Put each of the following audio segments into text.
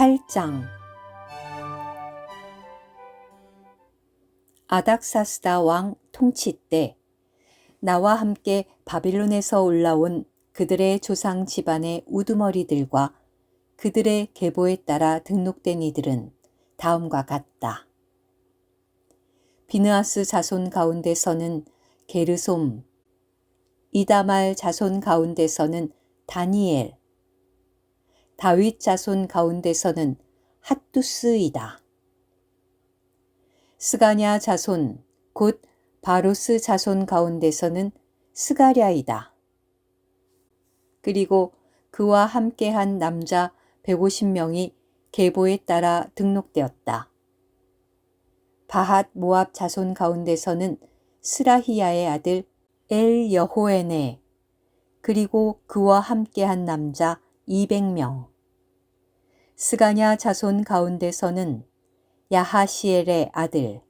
8장 아닥사스다 왕 통치 때 나와 함께 바빌론에서 올라온 그들의 조상 집안의 우두머리들과 그들의 계보에 따라 등록된 이들은 다음과 같다. 비느아스 자손 가운데서는 게르솜, 이다말 자손 가운데서는 다니엘, 다윗 자손 가운데서는 핫두스이다. 스가냐 자손 곧 바로스 자손 가운데서는 스가랴이다. 그리고 그와 함께한 남자 150명이 계보에 따라 등록되었다. 바핫 모압 자손 가운데서는 스라히야의 아들 엘 여호에네 그리고 그와 함께한 남자 200명. 스가냐 자손 가운데서는 야하시엘의 아들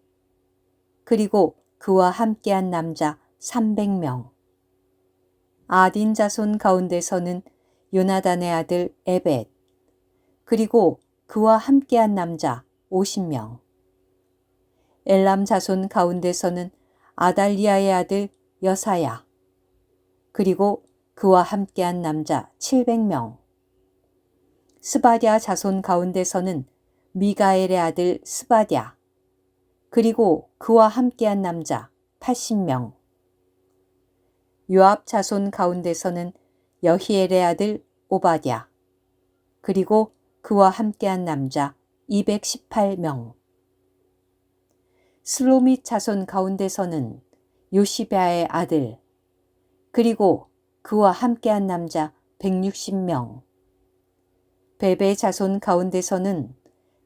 그리고 그와 함께한 남자 300명. 아딘 자손 가운데서는 요나단의 아들 에벳 그리고 그와 함께한 남자 50명. 엘람 자손 가운데서는 아달리아의 아들 여사야 그리고 그와 함께한 남자 700명 스바디아 자손 가운데서는 미가엘의 아들 스바디아 그리고 그와 함께한 남자 80명. 요압 자손 가운데서는 여히엘의 아들 오바디아 그리고 그와 함께한 남자 218명. 슬로밋 자손 가운데서는 요시베아의 아들 그리고 그와 함께한 남자 160명 베베 자손 가운데서는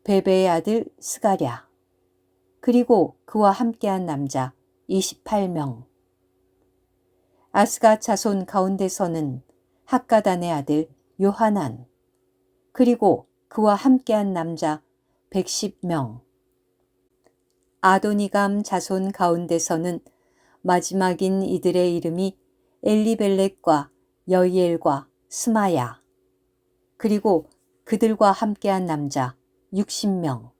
베베의 아들 스가랴 그리고 그와 함께한 남자 28명. 아스가 자손 가운데서는 학가단의 아들 요하난 그리고 그와 함께한 남자 110명. 아도니감 자손 가운데서는 마지막인 이들의 이름이 엘리벨렉과 여이엘과 스마야 그리고 그들과 함께한 남자 60명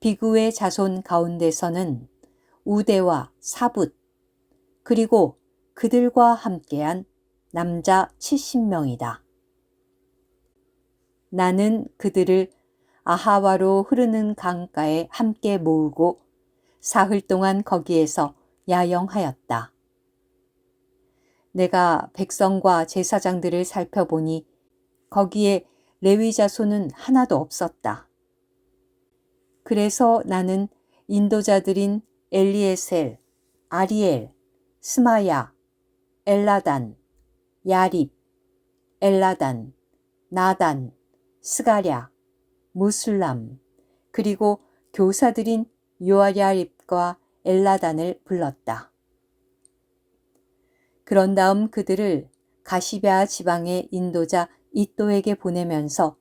비구의 자손 가운데서는 우대와 사붓 그리고 그들과 함께한 남자 70명이다. 나는 그들을 아하와로 흐르는 강가에 함께 모으고 사흘 동안 거기에서 야영하였다. 내가 백성과 제사장들을 살펴보니 거기에 레위 자손은 하나도 없었다. 그래서 나는 인도자들인 엘리에셀, 아리엘, 스마야, 엘라단, 야립, 엘라단, 나단, 스가랴, 무술람, 그리고 교사들인 요아랴립과 엘라단을 불렀다. 그런 다음 그들을 가시베아 지방의 인도자 이또에게 보내면서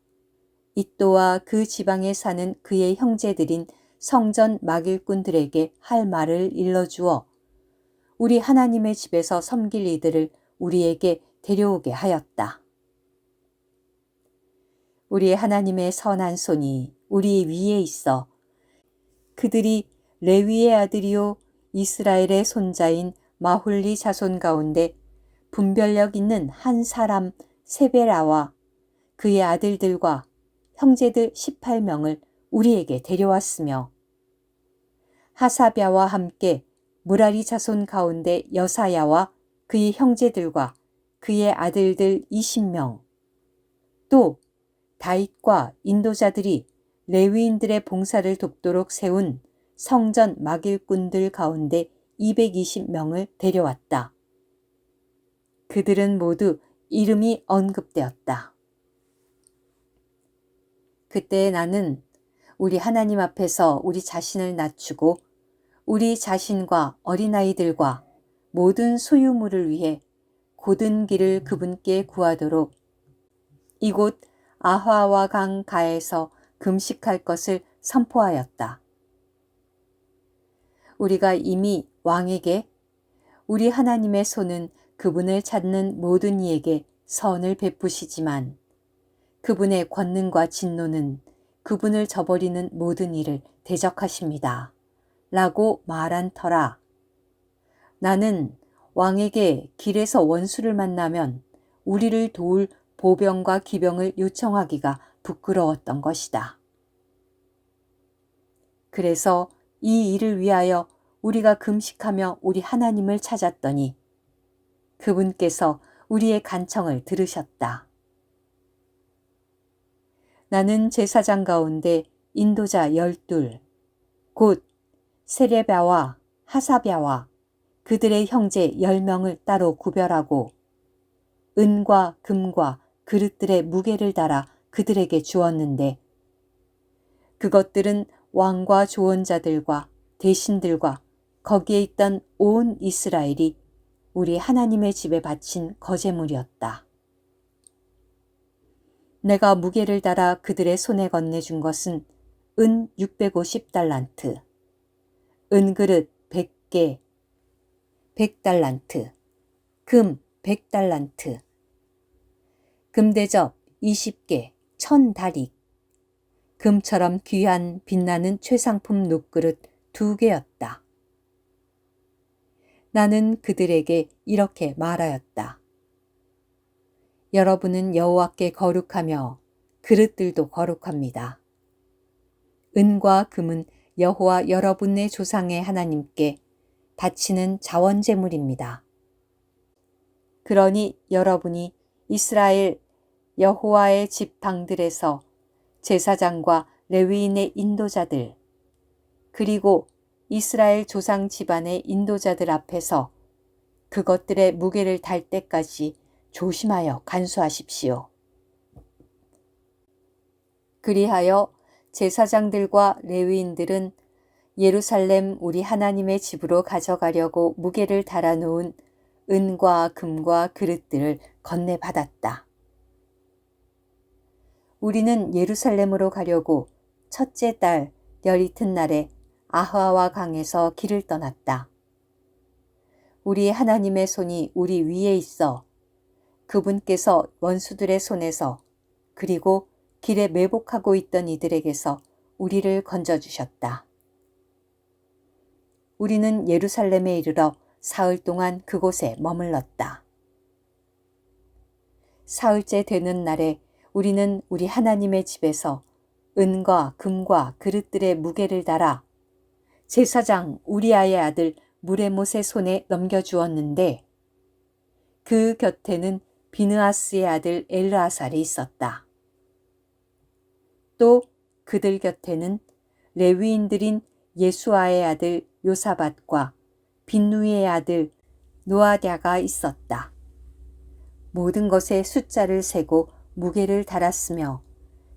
이또와 그 지방에 사는 그의 형제들인 성전 막일꾼들에게 할 말을 일러주어 우리 하나님의 집에서 섬길 이들을 우리에게 데려오게 하였다. 우리 하나님의 선한 손이 우리 위에 있어 그들이 레위의 아들이요 이스라엘의 손자인 마홀리 자손 가운데 분별력 있는 한 사람 세베라와 그의 아들들과 형제들 18명을 우리에게 데려왔으며 하사랴와 함께 무라리 자손 가운데 여사야와 그의 형제들과 그의 아들들 20명 또 다윗과 인도자들이 레위인들의 봉사를 돕도록 세운 성전 막일꾼들 가운데 220명을 데려왔다. 그들은 모두 이름이 언급되었다. 그때 나는 우리 하나님 앞에서 우리 자신을 낮추고 우리 자신과 어린아이들과 모든 소유물을 위해 고든 길을 그분께 구하도록 이곳 아화와 강 가에서 금식할 것을 선포하였다. 우리가 이미 왕에게 우리 하나님의 손은 그분을 찾는 모든 이에게 선을 베푸시지만 그분의 권능과 진노는 그분을 저버리는 모든 일을 대적하십니다. 라고 말한 터라. 나는 왕에게 길에서 원수를 만나면 우리를 도울 보병과 기병을 요청하기가 부끄러웠던 것이다. 그래서 이 일을 위하여 우리가 금식하며 우리 하나님을 찾았더니 그분께서 우리의 간청을 들으셨다. 나는 제사장 가운데 인도자 열둘, 곧 세레바와 하사랴와 그들의 형제 열명을 따로 구별하고 은과 금과 그릇들의 무게를 달아 그들에게 주었는데 그것들은 왕과 조언자들과 대신들과 거기에 있던 온 이스라엘이 우리 하나님의 집에 바친 거제물이었다. 내가 무게를 달아 그들의 손에 건네준 것은 은 650달란트, 은그릇 100개, 100달란트, 금 100달란트, 금대접 20개, 1000다릭, 금처럼 귀한 빛나는 최상품 녹그릇 두 개였다. 나는 그들에게 이렇게 말하였다. 여러분은 여호와께 거룩하며 그릇들도 거룩합니다. 은과 금은 여호와 여러분의 조상의 하나님께 바치는 자원제물입니다. 그러니 여러분이 이스라엘 여호와의 집 방들에서 제사장과 레위인의 인도자들 그리고 이스라엘 조상 집안의 인도자들 앞에서 그것들의 무게를 달 때까지 조심하여 간수하십시오. 그리하여 제사장들과 레위인들은 예루살렘 우리 하나님의 집으로 가져가려고 무게를 달아놓은 은과 금과 그릇들을 건네받았다. 우리는 예루살렘으로 가려고 첫째 달 열이튿날에 아하와 강에서 길을 떠났다. 우리 하나님의 손이 우리 위에 있어 그분께서 원수들의 손에서 그리고 길에 매복하고 있던 이들에게서 우리를 건져주셨다. 우리는 예루살렘에 이르러 사흘 동안 그곳에 머물렀다. 사흘째 되는 날에 우리는 우리 하나님의 집에서 은과 금과 그릇들의 무게를 달아 제사장 우리아의 아들 무레못의 손에 넘겨주었는데 그 곁에는 비느아스의 아들 엘르아살이 있었다. 또 그들 곁에는 레위인들인 예수아의 아들 요사밭과 빈누이의 아들 노아랴가 있었다. 모든 것의 숫자를 세고 무게를 달았으며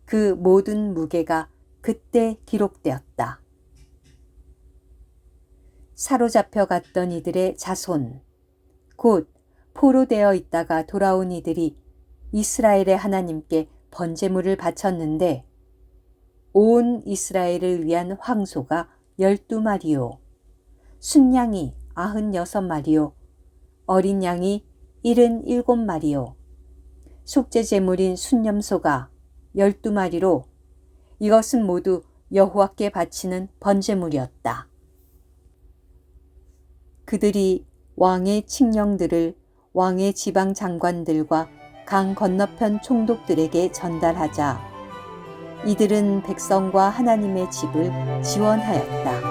그 모든 무게가 그때 기록되었다. 사로잡혀 갔던 이들의 자손, 곧 포로 되어 있다가 돌아온 이들이 이스라엘의 하나님께 번제물을 바쳤는데 온 이스라엘을 위한 황소가 열두 마리요, 순양이 아흔 여섯 마리요, 어린 양이 일흔 일곱 마리요, 속죄 제물인 순념소가 열두 마리로 이것은 모두 여호와께 바치는 번제물이었다. 그들이 왕의 칙령들을 왕의 지방 장관들과 강 건너편 총독들에게 전달하자 이들은 백성과 하나님의 집을 지원하였다.